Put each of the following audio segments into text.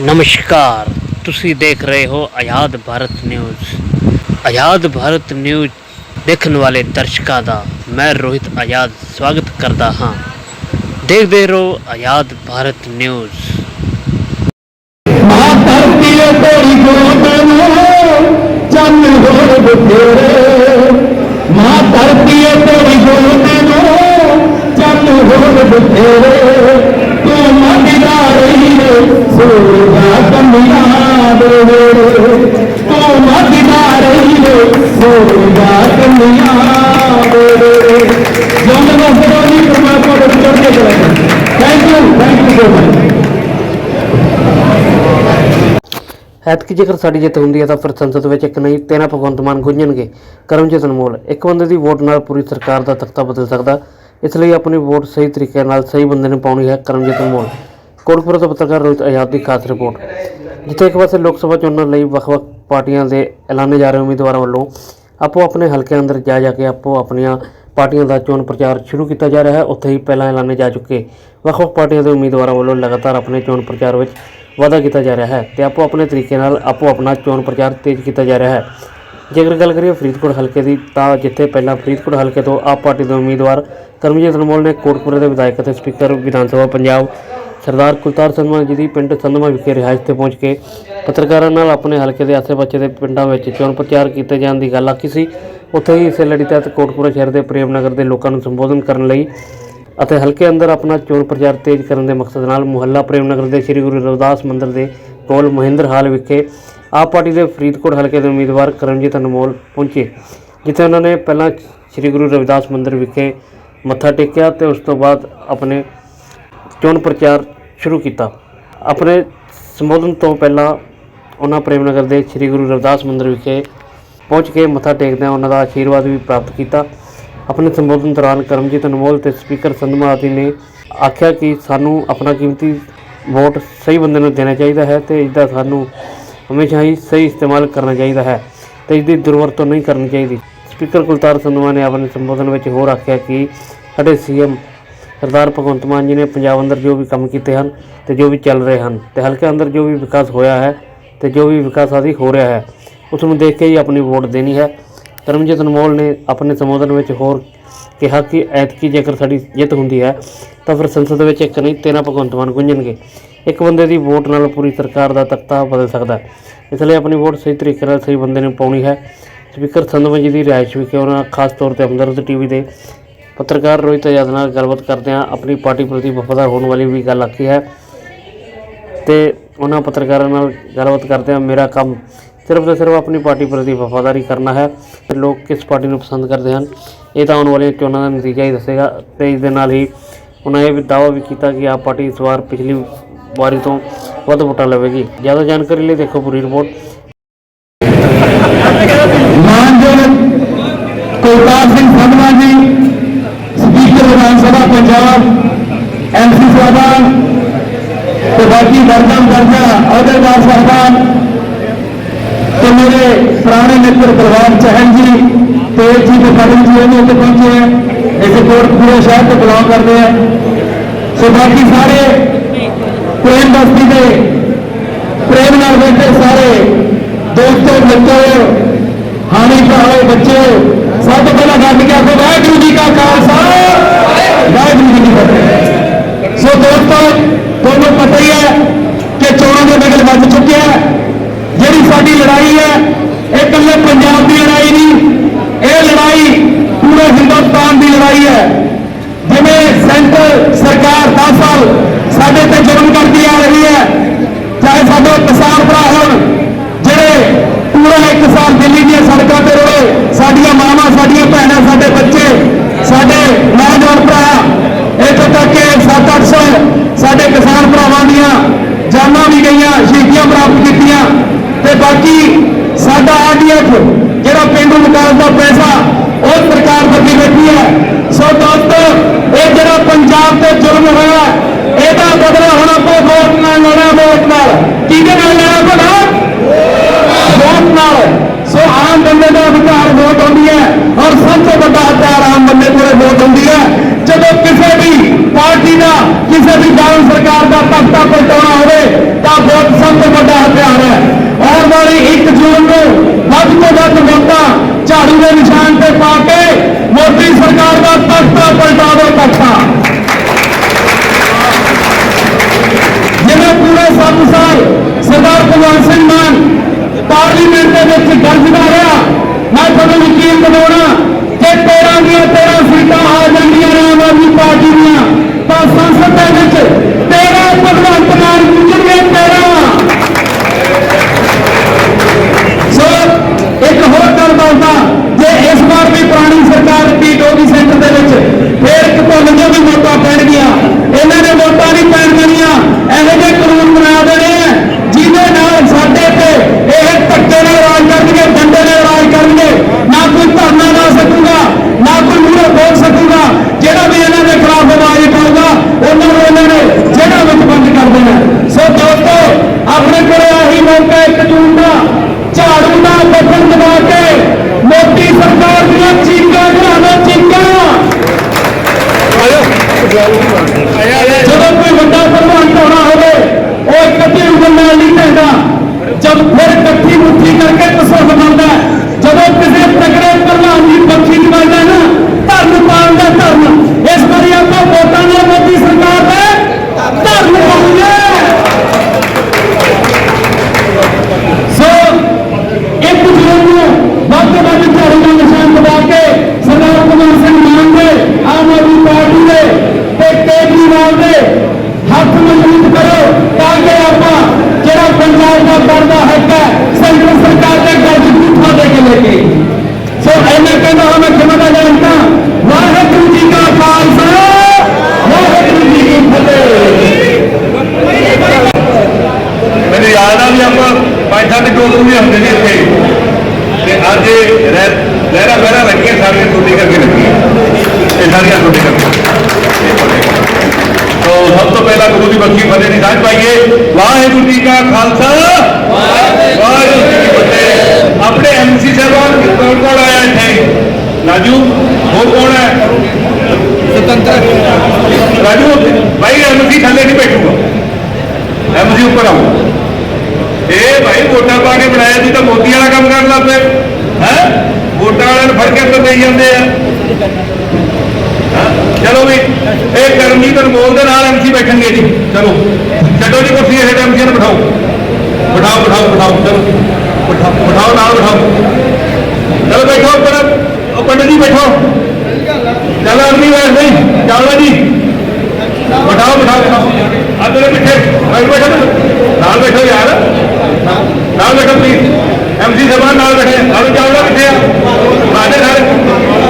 ਨਮਸਕਾਰ। ਤੁਸੀਂ ਦੇਖ ਰਹੇ ਹੋ ਆਜ਼ਾਦ ਭਾਰਤ ਨਿਊਜ਼। ਆਜ਼ਾਦ ਭਾਰਤ ਨਿਊਜ਼ ਦੇਖਣ ਵਾਲੇ ਦਰਸ਼ਕਾਂ ਦਾ ਮੈਂ ਰੋਹਿਤ ਆਜ਼ਾਦ ਸਵਾਗਤ ਕਰਦਾ ਹਾਂ। ਦੇਖਦੇ ਰਹੋ ਆਜ਼ਾਦ ਭਾਰਤ ਨਿਊਜ਼। ਮਾਂ ਧਰਤੀ ਏ ਤੇਰੀ ਚੰਨ ਹੋਰ ਬਥੇਰੇ। ਐਤਕੀ ਜੇਕਰ ਸਾਡੀ ਜਿੱਤ ਹੁੰਦੀ ਹੈ ਤਾਂ ਫਿਰ ਸੰਸਦ ਵਿੱਚ ਇੱਕ ਨਹੀਂ ਤੇਰਾਂ ਭਗਵੰਤ ਮਾਨ ਗੁੰਝਣਗੇ। ਕਰਮਜੀਤ ਅਨਮੋਲ, ਇੱਕ ਬੰਦੇ ਦੀ ਵੋਟ ਨਾਲ ਪੂਰੀ ਸਰਕਾਰ ਦਾ ਤਖਤਾ ਬਦਲ ਸਕਦਾ। ਇਸ ਲਈ ਆਪਣੀ ਵੋਟ ਸਹੀ ਤਰੀਕੇ ਨਾਲ ਸਹੀ ਬੰਦੇ ਨੂੰ ਪਾਉਣੀ ਹੈ ਕਰਮਜੀਤ ਅਨਮੋਲ। ਕੋਟਪੁਰ ਤੋਂ ਪੱਤਰਕਾਰ ਰੋਹਿਤ ਆਜ਼ਾਦ ਦੀ ਖਾਸ ਰਿਪੋਰਟ। ਜਿੱਥੇ ਇੱਕ ਪਾਸੇ ਲੋਕ ਸਭਾ ਚੋਣਾਂ ਲਈ ਵੱਖ-ਵੱਖ ਪਾਰਟੀਆਂ ਦੇ ਐਲਾਨੇ ਜਾ ਰਹੇ ਉਮੀਦਵਾਰਾਂ ਵੱਲੋਂ ਆਪੋ ਆਪਣੇ ਹਲਕੇ ਅੰਦਰ ਜਾ ਜਾ ਕੇ ਆਪੋ ਆਪਣੀਆਂ ਪਾਰਟੀਆਂ ਦਾ ਚੋਣ ਪ੍ਰਚਾਰ ਸ਼ੁਰੂ ਕੀਤਾ ਜਾ ਰਿਹਾ ਹੈ। ਉੱਥੇ ਹੀ ਪਹਿਲਾਂ ਐਲਾਨੇ ਜਾ ਚੁੱਕੇ ਵੱਖ-ਵੱਖ ਪਾਰਟੀਆਂ ਦੇ ਉਮੀਦਵਾਰਾਂ ਵੱਲੋਂ ਲਗਾਤਾਰ ਆਪਣੇ ਚੋਣ ਪ੍ਰਚਾਰ ਵਿੱਚ ਵਾਧਾ ਕੀਤਾ ਜਾ ਰਿਹਾ ਹੈ ਤੇ ਆਪੋ ਆਪਣੇ ਤਰੀਕੇ ਨਾਲ ਆਪੋ ਆਪਣਾ ਚੋਣ ਪ੍ਰਚਾਰ ਤੇਜ਼ ਕੀਤਾ ਜਾ ਰਿਹਾ ਹੈ। ਜੇਕਰ ਗੱਲ ਕਰੀਏ ਫਰੀਦਕੋਟ ਹਲਕੇ ਦੀ, ਤਾਂ ਜਿੱਥੇ ਪਹਿਲਾਂ ਫਰੀਦਕੋਟ ਹਲਕੇ ਤੋਂ ਆਪ ਪਾਰਟੀ ਦੇ ਉਮੀਦਵਾਰ ਕਰਮਜੀਤ ਅਨਮੋਲ ਨੇ ਕੋਟਪੁਰੇ ਦੇ ਵਿਧਾਇਕ ਅਤੇ ਸਪੀਕਰ ਵਿਧਾਨ ਸਭਾ ਪੰਜਾਬ ਸਰਦਾਰ ਕੁਲਤਾਰ ਸੰਧਵਾ ਜੀ ਦੀ ਪਿੰਡ ਸੰਧਮਾ ਵਿਖੇ ਰਿਹਾਇਸ਼ ਤੇ ਪਹੁੰਚ ਕੇ ਪੱਤਰਕਾਰਾਂ ਨਾਲ ਆਪਣੇ ਹਲਕੇ ਦੇ ਆਸੇ-ਪਾਸੇ ਦੇ ਪਿੰਡਾਂ ਵਿੱਚ ਚੋਣ ਪ੍ਰਚਾਰ ਕੀਤੇ ਜਾਣ ਦੀ ਗੱਲ ਆਖੀ ਸੀ। ਉੱਥੇ ਹੀ ਇਸੇ ਲੜੀ ਤਹਿਤ ਕੋਟਪੁਰਾ ਸ਼ਹਿਰ ਦੇ ਪ੍ਰੇਮ ਨਗਰ ਦੇ ਲੋਕਾਂ ਨੂੰ ਸੰਬੋਧਨ ਕਰਨ ਲਈ ਅਤੇ ਹਲਕੇ ਅੰਦਰ ਆਪਣਾ ਚੋਣ ਪ੍ਰਚਾਰ ਤੇਜ਼ ਕਰਨ ਦੇ ਮਕਸਦ ਨਾਲ ਮੁਹੱਲਾ ਪ੍ਰੇਮ ਨਗਰ ਦੇ ਸ੍ਰੀ ਗੁਰੂ ਰਵਿਦਾਸ ਮੰਦਿਰ ਦੇ ਕੋਲ ਮਹਿੰਦਰ ਹਾਲ ਵਿਖੇ ਆਪ ਪਾਰਟੀ ਦੇ ਫਰੀਦਕੋਟ ਹਲਕੇ ਦੇ ਉਮੀਦਵਾਰ ਕਰਮਜੀਤ ਅਨਮੋਲ ਪਹੁੰਚੇ, ਜਿੱਥੇ ਉਹਨਾਂ ਨੇ ਪਹਿਲਾਂ ਸ੍ਰੀ ਗੁਰੂ ਰਵਿਦਾਸ ਮੰਦਿਰ ਵਿਖੇ ਮੱਥਾ ਟੇਕਿਆ ਤੇ ਉਸ ਤੋਂ ਬਾਅਦ ਆਪਣੇ ਚੋਣ ਪ੍ਰਚਾਰ ਸ਼ੁਰੂ ਕੀਤਾ। ਆਪਣੇ ਸੰਬੋਧਨ ਤੋਂ ਪਹਿਲਾਂ ਉਹਨਾਂ ਪ੍ਰੇਮ ਨਗਰ ਦੇ ਸ੍ਰੀ ਗੁਰੂ ਰਵਿਦਾਸ ਮੰਦਿਰ ਵਿਖੇ ਪਹੁੰਚ ਕੇ ਮੱਥਾ ਟੇਕਦਿਆਂ ਉਹਨਾਂ ਦਾ ਆਸ਼ੀਰਵਾਦ ਵੀ ਪ੍ਰਾਪਤ ਕੀਤਾ। ਆਪਣੇ ਸੰਬੋਧਨ ਦੌਰਾਨ ਕਰਮਜੀਤ ਅਨਮੋਲ ਤੇ ਸਪੀਕਰ ਸੰਧਮਾ ਆਦਿ ਨੇ ਆਖਿਆ ਕਿ ਸਾਨੂੰ ਆਪਣਾ ਕੀਮਤੀ ਵੋਟ ਸਹੀ ਬੰਦੇ ਨੂੰ ਦੇਣਾ ਚਾਹੀਦਾ ਹੈ ਤੇ ਇਸ ਦਾ ਸਾਨੂੰ ਹਮੇਸ਼ਾ ਹੀ ਸਹੀ ਇਸਤੇਮਾਲ ਕਰਨਾ ਚਾਹੀਦਾ ਹੈ ਤੇ ਇਸ ਦੀ ਦੁਰਵਰਤੋਂ ਨਹੀਂ ਕਰਨੀ ਚਾਹੀਦੀ। ਸਪੀਕਰ ਕੁਲਤਾਰ ਸੰਧਵਾ ਨੇ ਆਪਣੇ ਸੰਬੋਧਨ ਵਿੱਚ ਹੋਰ ਆਖਿਆ ਕਿ ਸਾਡੇ ਸੀਐਮ ਸਰਦਾਰ ਭਗਵੰਤ ਮਾਨ ਜੀ ਨੇ ਪੰਜਾਬ ਅੰਦਰ ਜੋ ਵੀ ਕੰਮ ਕੀਤੇ ਹਨ ਤੇ ਜੋ ਵੀ ਚੱਲ ਰਹੇ ਹਨ ਤੇ ਹਲਕੇ ਅੰਦਰ ਜੋ ਵੀ ਵਿਕਾਸ ਹੋਇਆ ਹੈ ਤੇ ਜੋ ਵੀ ਵਿਕਾਸ ਆਦਿ ਹੋ ਰਿਹਾ ਹੈ, ਉਸ ਨੂੰ ਦੇਖ ਕੇ ਹੀ ਆਪਣੀ ਵੋਟ ਦੇਣੀ ਹੈ। ਧਰਮਜੀਤ ਅਨਮੋਲ ਨੇ ਆਪਣੇ ਸੰਬੋਧਨ ਵਿੱਚ ਹੋਰ ਕਿਹਾ ਕਿ ਐਤਕੀ ਜੇਕਰ ਸਾਡੀ ਜਿੱਤ ਹੁੰਦੀ ਹੈ, ਤਾਂ ਫਿਰ ਸੰਸਦ ਵਿੱਚ ਇੱਕ ਨਹੀਂ, ਤੇਰਾਂ ਭਗਵੰਤ ਮਾਨ ਗੁੰਝਣਗੇ। ਇੱਕ ਬੰਦੇ ਦੀ ਵੋਟ ਨਾਲ ਪੂਰੀ ਸਰਕਾਰ ਦਾ ਤਖਤਾ ਬਦਲ ਸਕਦਾ ਹੈ। ਇਸ ਲਈ ਆਪਣੀ ਵੋਟ ਸਹੀ ਤਰੀਕੇ ਨਾਲ ਸਹੀ ਬੰਦੇ ਨੂੰ ਪਾਉਣੀ ਹੈ। ਸਪੀਕਰ ਸੰਧਵਾ ਜੀ ਦੀ ਰਿਹਾਇਸ਼ ਵਿਖੇ ਉਹਨਾਂ ਖਾਸ ਤੌਰ ਤੇ ਹਮਦਰਦ ਟੀਵੀ ਦੇ ਪੱਤਰਕਾਰ ਰੋਹਿਤ ਆਜ਼ਾਦ ਨਾਲ ਗੱਲਬਾਤ ਕਰਦਿਆਂ ਆਪਣੀ ਪਾਰਟੀ ਪ੍ਰਤੀ ਵਫਾਦਾਰ ਹੋਣ ਵਾਲੀ ਵੀ ਗੱਲ ਆਖੀ ਹੈ। ਤੇ ਉਹਨਾਂ ਪੱਤਰਕਾਰਾਂ ਨਾਲ ਗੱਲਬਾਤ ਕਰਦਿਆਂ ਮੇਰਾ ਕੰਮ ਸਿਰਫ ਤੇ ਸਿਰਫ ਆਪਣੀ ਪਾਰਟੀ ਪ੍ਰਤੀ ਵਫਾਦਾਰੀ ਕਰਨਾ ਹੈ ਤੇ ਲੋਕ ਕਿਸ ਪਾਰਟੀ ਨੂੰ ਪਸੰਦ ਕਰਦੇ ਹਨ, ਇਹ ਤਾਂ ਆਉਣ ਵਾਲੀਆਂ ਚੋਣਾਂ ਦਾ ਨਤੀਜਾ ਹੀ ਦੱਸੇਗਾ ਤੇ ਇਸ ਦੇ ਨਾਲ ਹੀ ਉਹਨਾਂ ਇਹ ਵੀ ਦਾਅਵਾ ਵੀ ਕੀਤਾ ਕਿ ਆਪ ਪਾਰਟੀ ਇਸ ਵਾਰ ਪਿਛਲੀ ਵਾਰੀ ਤੋਂ ਵੱਧ ਵੋਟਾਂ ਲਵੇਗੀ। ਜ਼ਿਆਦਾ ਜਾਣਕਾਰੀ ਲਈ ਦੇਖੋ ਪੂਰੀ report. Kultar Singh Sandhwan ji, speaker Vidhan Sabha Punjab MC ਸਾਹਿਬਾਨ ਤੇ ਬਾਕੀ ਦਰਜਾ ਦਰਜਾ ਅਹੁਦੇਦਾਰ ਸਾਹਿਬਾਨ ਪੁਰਾਣੇ ਮਿੱਤਰ ਪ੍ਰਵਾਨ ਚਹਿਲ ਜੀ ਤੇਜ ਜੀ ਤੇ ਕਦਮ ਜੀ ਇਹਨੇ ਉੱਤੇ ਪਹੁੰਚੇ ਹੈ ਇਸ ਕੋਟਪੂਰੇ ਸ਼ਹਿਰ ਤੋਂ ਬਿਲੋਂਗ ਕਰਦੇ ਆ। ਸੋ ਬਾਕੀ ਸਾਰੇ ਪ੍ਰੇਮ ਬਸਤੀ ਦੇ ਪ੍ਰੇਮ ਨਾਲ ਬੈਠੇ ਸਾਰੇ ਦੋਸਤੋ, ਮਿੱਤਰੋ, ਹਾਣੀ ਭਰਾਓ ਬੱਚੇ, ਸਭ ਤੋਂ ਪਹਿਲਾਂ ਗੱਲ ਕਿਹਾ ਕੋ ਵਾਹਿਗੁਰੂ ਜੀ ਕਾ ਖਾਲਸਾ। ਵਾਹਿਗੁਰੂ ਜੀ ਕੀ ਫਤਿਹ। ਸੋ ਦੋਸਤੋ, ਤੁਹਾਨੂੰ ਪਤਾ ਹੀ ਹੈ ਕਿ ਚੋਣਾਂ ਦੇ ਬਿਗਲ ਵੱਜ ਚੁੱਕਿਆ ਜਿਹੜੀ ਸਾਡੀ ਲੜਾਈ ਹੈ ਇਹ ਇਕੱਲੇ ਪੰਜਾਬ ਦੀ ਲੜਾਈ ਨਹੀਂ, ਇਹ ਲੜਾਈ ਪੂਰੇ ਹਿੰਦੁਸਤਾਨ ਦੀ ਲੜਾਈ ਹੈ। ਜਿਵੇਂ ਸੈਂਟਰ ਸਰਕਾਰ 10 ਸਾਲ ਸਾਡੇ ਤੇ ਜ਼ੁਲਮ ਕਰਦੀ ਆ ਰਹੀ ਹੈ, ਚਾਹੇ ਸਾਡੇ ਕਿਸਾਨ ਭਰਾ ਹੋਣ, ਜਿਹੜੇ ਪੂਰਾ ਇੱਕ ਸਾਲ ਦਿੱਲੀ ਦੀਆਂ ਸੜਕਾਂ ਤੇ ਰੋਲੇ, ਸਾਡੀਆਂ ਮਾਵਾਂ, ਸਾਡੀਆਂ ਭੈਣਾਂ, ਸਾਡੇ ਬੱਚੇ, ਸਾਡੇ ਨੌਜਵਾਨ ਭਰਾ, ਇੱਥੋਂ ਤੱਕ ਕਿ 7-800 ਸਾਡੇ ਕਿਸਾਨ ਭਰਾਵਾਂ ਦੀਆਂ ਜਾਨਾਂ ਵੀ ਗਈਆਂ, ਸ਼ਹੀਦੀਆਂ ਪ੍ਰਾਪਤ ਕੀਤੀਆਂ, ਤੇ ਬਾਕੀ ਸਾਡਾ ਆਰਡੀਐਫ ਜਿਹੜਾ ਪਿੰਡੂ ਵਿਕਾਸ ਦਾ ਪੈਸਾ ਉਹ ਸਰਕਾਰ ਬੱਤੀ ਬੈਠੀ ਹੈ। ਸੋ ਦੋਸਤੋ, ਇਹ ਜਿਹੜਾ ਪੰਜਾਬ ਤੇ ਜ਼ੁਲਮ ਹੋਇਆ, ਇਹਦਾ ਬਦਲਾ ਹੁਣ ਆਪਾਂ ਵੋਟ ਨਾਲ ਲੈਣਾ ਵੋਟ ਨਾਲ। ਕਿਹਦੇ ਨਾਲ ਲੈਣਾ ਭਲਾ? ਵੋਟ ਨਾਲ। ਸੋ ਆਮ ਬੰਦੇ ਦਾ ਅਧਿਕਾਰ ਵੋਟ ਹੁੰਦੀ ਹੈ ਔਰ ਸਭ ਤੋਂ ਵੱਡਾ ਅਧਿਕਾਰ ਦੇ ਨਿਸ਼ਾਨ ਤੇ ਪਾ ਕੇ ਮੋਦੀ ਸਰਕਾਰ ਦਾ ਤਖਤਾ ਪਲਟਾਵੇ ਤਖਤਾ। ਬੂਥਾ ਦੇ ਕੇ ਲੈ ਕੇ ਸੋ ਐਨਾ ਕਹਿੰਦਾ ਹਾਂ ਮੈਂ ਖਿਮਾ ਜਾਣਦਾ ਵਾਹਿਗੁਰੂ ਜੀ ਕਾ ਖਾਲਸਾ ਵਾਹਿਗੁਰੂ ਜੀ ਕੀ ਫਤਿਹ ਮੈਨੂੰ ਯਾਦ ਆ ਵੀ ਆਪਾਂ ਪੰਜ ਸੱਤ ਟੋਕਰੂ ਵੀ ਹੁੰਦੇ ਨੇ ਇੱਥੇ ਤੇ ਅੱਜ ਇਹ ਰਹਿ- ਲਹਿਰਾ ਬਹਿਰਾ ਲੱਗੀਆਂ ਸਾਰੀਆਂ ਟੋਟੀ ਕਰਕੇ ਲੱਗੀਆਂ ਇਹ ਸਾਰੀਆਂ ਟੋਟੀ ਕਰਕੇ ਤੋ ਸਭ ਤੋਂ ਪਹਿਲਾਂ ਗੁਰੂ ਦੀ ਬਖਸ਼ੀ ਫਤਿਹ ਦੀ ਆਪਣੇ ਐਮਸੀ ਸਾਹਿਬਾਨ ਕੌਣ ਕੌਣ ਆਇਆ ਇੱਥੇ। ਰਾਜੂ ਹੋਰ ਕੌਣ ਹੈ? ਸੁਤੰਤਰ। ਰਾਜੂ ਭਾਈ ਐਮਸੀ ਥੱਲੇ ਨਹੀਂ ਬੈਠੂਗਾ। ਐਮਸੀ ਉੱਪਰ ਆਓ ਇਹ ਭਾਈ ਵੋਟਾਂ ਪਾ ਕੇ ਬਣਾਇਆ ਸੀ ਤਾਂ ਮੋਦੀ ਵਾਲਾ ਕੰਮ ਕਰਨ ਲੱਗ ਪਏ ਹੈ? ਵੋਟਾਂ ਵਾਲਿਆਂ ਨੂੰ ਫੜ ਕੇ ਅੰਦਰ ਦੇਈ ਜਾਂਦੇ ਆ? ਚਲੋ ਵੀ ਇਹ ਕਰਮਜੀਤ ਅਨਮੋਲ ਦੇ ਨਾਲ ਐਮਸੀ ਬੈਠਣਗੇ ਜੀ। ਚਲੋ ਛੱਡੋ ਜੀ ਕੁਰਸੀ ਇਹ ਐਮਸੀ ਨੂੰ ਬਿਠਾਓ। ਬਿਠਾਓ ਬਿਠਾਓ ਬਿਠਾਓ ਚਲੋ। ਬਿਠਾਓ ਬਿਠਾਓ ਨਾਲ ਬਿਠਾਓ। ਚਲੋ ਬੈਠੋ ਉੱਪਰ ਉਹ ਪੰਡਤ ਜੀ ਬੈਠੋ। ਚਲੋ ਅਰਨੀ ਵੈਸ ਨਹੀਂ ਚਾਵਲਾ ਜੀ। ਬਿਠਾਓ ਬਿਠਾਓ ਤੇਰੇ ਪਿੱਛੇ ਬੈਠ ਬੈਠੋ। ਨਾਲ ਬੈਠੋ ਯਾਰ। ਨਾਲ ਬੈਠੋ ਪਲੀਜ਼ ਐਮਸੀ ਸਾਹਿਬਾਨ ਨਾਲ ਬੈਠੇ। ਨਾਲ ਚਾਵਲਾ ਕਿੱਥੇ ਆ। ਬਾਦੇ ਨਾਲ।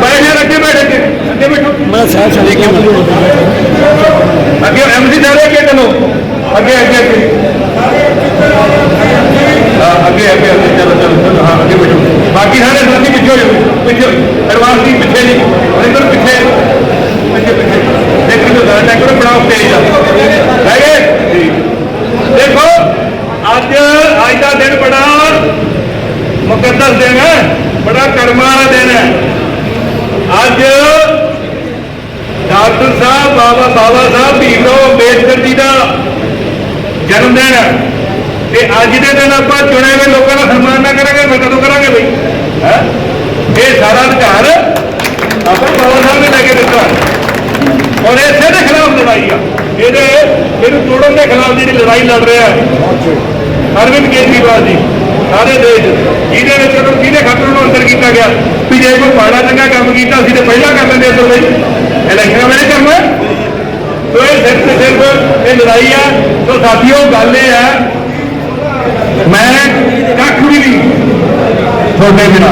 ਬੈਠੇ ਅੱਗੇ ਬੈਠ ਅੱਗੇ। ਬੈਠੋ। ਮੈਂ ਸਾਹ ਚਲੇ ਕੇ ਅੱਗੇ ਐਮਸੀ ਸਾਹਿਬ ਅੱਗੇ ਚਲੋ। ਅੱਗੇ ਅੱਗੇ ਅੱਗੇ ਅੱਗੇ ਅੱਗੇ ਅੱਗੇ ਚਲੋ ਚਲੋ ਚਲੋ ਹਾਂ ਅੱਗੇ ਬੈਠੋ ਬਾਕੀ ਸਾਰੇ ਸਾਥੀ ਪਿੱਛੇ ਹੋ ਜਾਓ, ਪਿੱਛੇ ਐਡਵਾਂਸ ਦੀ ਪਿੱਛੇ ਜੀ। ਰਿੰਦਰ ਪਿੱਛੇ। ਪਿੱਛੇ ਪਿੱਛੇ। ਦੇਖੋ ਜੋ ਟੈਂਕਰ ਬਣਾਓ ਸਟੇਜ ਦਾ ਹੈਗੇ ਦੇਖੋ, ਅੱਜ ਅੱਜ ਦਾ ਦਿਨ ਬੜਾ ਮੁਕੱਦਸ ਦਿਨ ਹੈ, ਬੜਾ ਕਰਮਾਂ ਵਾਲਾ ਦਿਨ ਹੈ। ਅੱਜ ਡਾਕਟਰ ਸਾਹਿਬ, ਬਾਬਾ ਬਾਬਾ ਸਾਹਿਬ ਭੀਮਰਾਓ ਅੰਬੇਦਕਰ ਜੀ ਦਾ ਜਨਮ ਦਿਨ ਹੈ। ਤੇ ਅੱਜ ਦੇ ਦਿਨ ਆਪਾਂ ਚੁਣੇ ਹੋਏ ਲੋਕਾਂ ਦਾ ਸਨਮਾਨ ਨਾ ਕਰਾਂਗੇ, ਫਿਰ ਕਦੋਂ ਕਰਾਂਗੇ ਬਈ? ਹੈ। ਇਹ ਸਾਰਾ ਅਧਿਕਾਰ ਆਪਾਂ ਬਾਬਾ ਸਾਹਿਬ ਨੇ ਲੈ ਕੇ ਦਿੱਤਾ। ਔਰ ਇਸੇ ਦੇ ਖਿਲਾਫ ਲੜਾਈ ਆ। ਇਹਦੇ ਇਹਨੂੰ ਤੋੜਨ ਦੇ ਖਿਲਾਫ ਜਿਹੜੀ ਲੜਾਈ ਲੜ ਰਿਹਾ ਹੈ। ਅਰਵਿੰਦ ਕੇਜਰੀਵਾਲ ਜੀ, ਸਾਰੇ ਦੇਸ਼, ਜਿਹਦੇ ਵਿੱਚ ਉਹਨੂੰ ਕਿਹਦੇ ਖਾਤਰ ਨੂੰ ਅੰਦਰ ਕੀਤਾ ਗਿਆ? ਵੀ ਜੇ ਕੋਈ ਮਾੜਾ ਚੰਗਾ ਕੰਮ ਕੀਤਾ ਸੀ ਤੇ ਪਹਿਲਾਂ ਕਰ ਲੈਂਦੇ ਅੰਦਰ ਬਈ ਇਲੈਕਸ਼ਨਾਂ ਵੇਲੇ ਕੰਮ ਤੋ ਇਹ ਸਿਰਫ ਤੇ ਸਿਰਫ ਇਹ ਲੜਾਈ ਆ। ਤੋ ਸਾਥੀਓ, ਗੱਲ ਇਹ ਹੈ ਮੈਂ ਕੱਖ ਵੀ ਨਹੀਂ ਤੁਹਾਡੇ ਬਿਨਾ।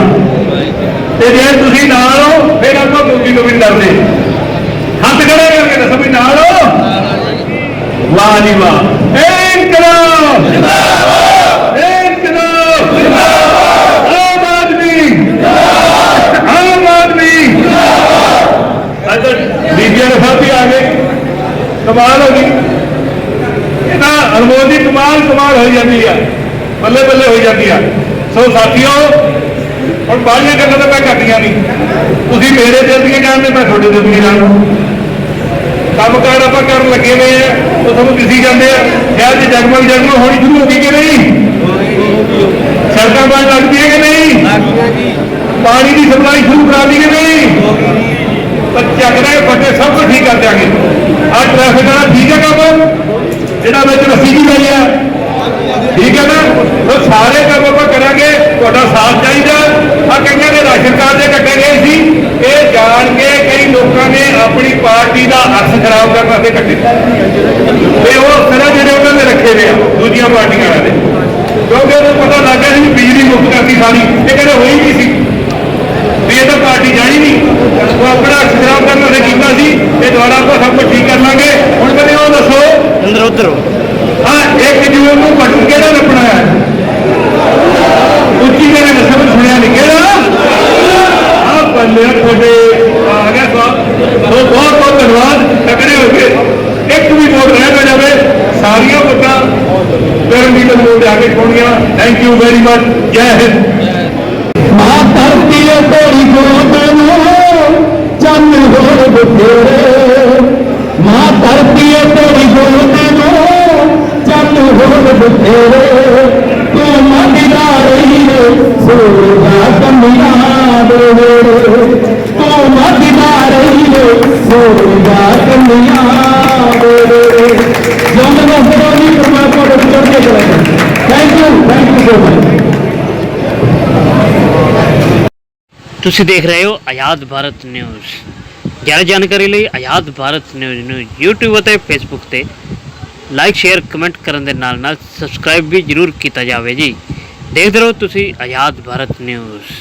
ਤੇ ਜੇ ਤੁਸੀਂ ਨਾਲ ਹੋ, ਫਿਰ ਆਪਾਂ ਮੋਦੀ ਤੋਂ ਵੀ ਨੀ ਡਰਦੇ। ਹੱਥ ਖੜੇ ਕਰਕੇ ਦੱਸੋ ਵੀ ਨਾਲ ਹੋ। ਵਾਹ ਜੀ ਵਾਹ। ਇਨਕਲਾਬ। ਜਿੰਦਾਬਾਦ ਇਨਕਲਾਬ। ਜਿੰਦਾਬਾਦ ਆਮ ਆਦਮੀ। ਆਮ ਆਦਮੀ। ਅੱਜ ਬੀਬੀਆਂ ਦੇ ਸਾਥੀ ਆ ਗਏ। ਕਮਾਲ ਹੋ ਗਈ। ਇਹ ਤਾਂ ਅਨਮੋਲ ਦੀ ਕਮਾਲ ਕਮਾਲ ਹੋਈ ਜਾਂਦੀ ਆ। ਬੱਲੇ ਬੱਲੇ ਹੋਈ ਜਾਂਦੀ ਆ। ਸੋ ਸਾਥੀਓ ਹੁਣ ਬਾਹਲੀਆਂ ਗੱਲਾਂ ਤਾਂ ਮੈਂ ਕਰਦੀਆਂ ਨਹੀਂ। ਤੁਸੀਂ ਮੇਰੇ ਦਿਲ ਦੀਆਂ ਜਾਣਦੇ ਮੈਂ ਤੁਹਾਡੇ ਦਿਲ ਦੀਆਂ ਜਾਣਦਾ ਕੰਮ ਕਾਰ ਆਪਾਂ ਕਰਨ ਲੱਗੇ ਹੋਏ ਆ ਉਹ ਤੁਹਾਨੂੰ ਦਿਸੀ ਜਾਂਦੇ ਆ। ਸ਼ਹਿਰ ਦੀ ਜਗਮਗ ਜਗਮਗ ਹੋਣੀ ਸ਼ੁਰੂ ਹੋ ਗਈ ਕਿ ਨਹੀਂ? ਸੜਕਾਂ ਬਣ ਲੱਗ ਪਈਆਂ ਕਿ ਨਹੀਂ? ਪਾਣੀ ਦੀ ਸਪਲਾਈ ਸ਼ੁਰੂ ਕਰਾ ਲਈ ਕਿ ਨਹੀਂ? ਪਰ ਚੱਕ ਰਹੇ ਸਭ ਕੁਝ ਠੀਕ ਕਰ ਦਿਆਂਗੇ। ਆਹ ਟ੍ਰੈਫਿਕ ਵਾਲਾ ਠੀਕ ਹੈ ਕੰਮ? ਜਿਹੜਾ ਵਿੱਚ ਰੱਸੀ ਵੀ ਲਈ ਆ। ਠੀਕ ਹੈ ਨਾ? ਉਹ ਸਾਰੇ ਕੰਮ ਆਪਾਂ ਕਰਾਂਗੇ ਤੁਹਾਡਾ ਸਾਥ ਚਾਹੀਦਾ। ਆ ਕਈਆਂ ਦੇ ਰਾਸ਼ਨ ਕਾਰਡ ਦੇ ਕੱਟੇ ਗਏ ਸੀ। ਇਹ ਜਾਣ ਕੇ ਕਈ ਲੋਕਾਂ ਨੇ ਆਪਣੀ ਪਾਰਟੀ ਦਾ ਅਰਥ ਖਰਾਬ ਕਰਨ ਵਾਸਤੇ ਕੱਟੇ। ਤੇ ਉਹ ਸਿਰਾਂ ਜਿਹੜੇ ਉਹਨਾਂ ਨੇ ਰੱਖੇ ਨੇ ਦੂਜੀਆਂ ਪਾਰਟੀਆਂ ਵਾਲੇ ਕਿਉਂਕਿ ਉਹਨੂੰ ਪਤਾ ਲੱਗ ਗਿਆ ਸੀ ਵੀ ਬਿਜਲੀ ਮੁਕਤ ਕਰਤੀ ਸਾਰੀ। ਇਹ ਕਹਿੰਦੇ ਹੋਈ ਨਹੀਂ ਸੀ। ਵੀ ਇਹ ਤਾਂ ਪਾਰਟੀ ਜਾਣੀ ਨਹੀਂ। ਉਹ ਆਪਣਾ ਅਰਥ ਖਰਾਬ ਕਰਨ ਵਾਸਤੇ ਕੀਤਾ ਸੀ। ਇਹ ਦੁਬਾਰਾ ਆਪਾਂ ਸਭ ਕੁਝ ਠੀਕ ਕਰ ਲਾਂਗੇ। ਹੁਣ ਕਹਿੰਦੇ ਉਹ ਦੱਸੋ। ਅੰਦਰ ਉਧਰ। ਹਾਂ ਇੱਕ ਜੂਨ ਤੁਸੀਂ ਦੇਖ ਰਹੇ ਹੋ ਆਜ਼ਾਦ ਭਾਰਤ ਨਿਊਜ਼। ਜ਼ਿਆਦਾ ਜਾਣਕਾਰੀ ਲਈ ਆਜ਼ਾਦ ਭਾਰਤ ਨਿਊਜ਼ ਨੂੰ YouTube ਅਤੇ Facebook ਤੇ ਲਾਈਕ ਸ਼ੇਅਰ ਕਮੈਂਟ ਕਰਨ ਦੇ ਨਾਲ ਨਾਲ ਸਬਸਕ੍ਰਾਈਬ ਵੀ ਜਰੂਰ ਕੀਤਾ ਜਾਵੇ ਜੀ। ਦੇਖਦੇ ਰਹੋ ਤੁਸੀਂ ਆਜ਼ਾਦ ਭਾਰਤ ਨਿਊਜ਼।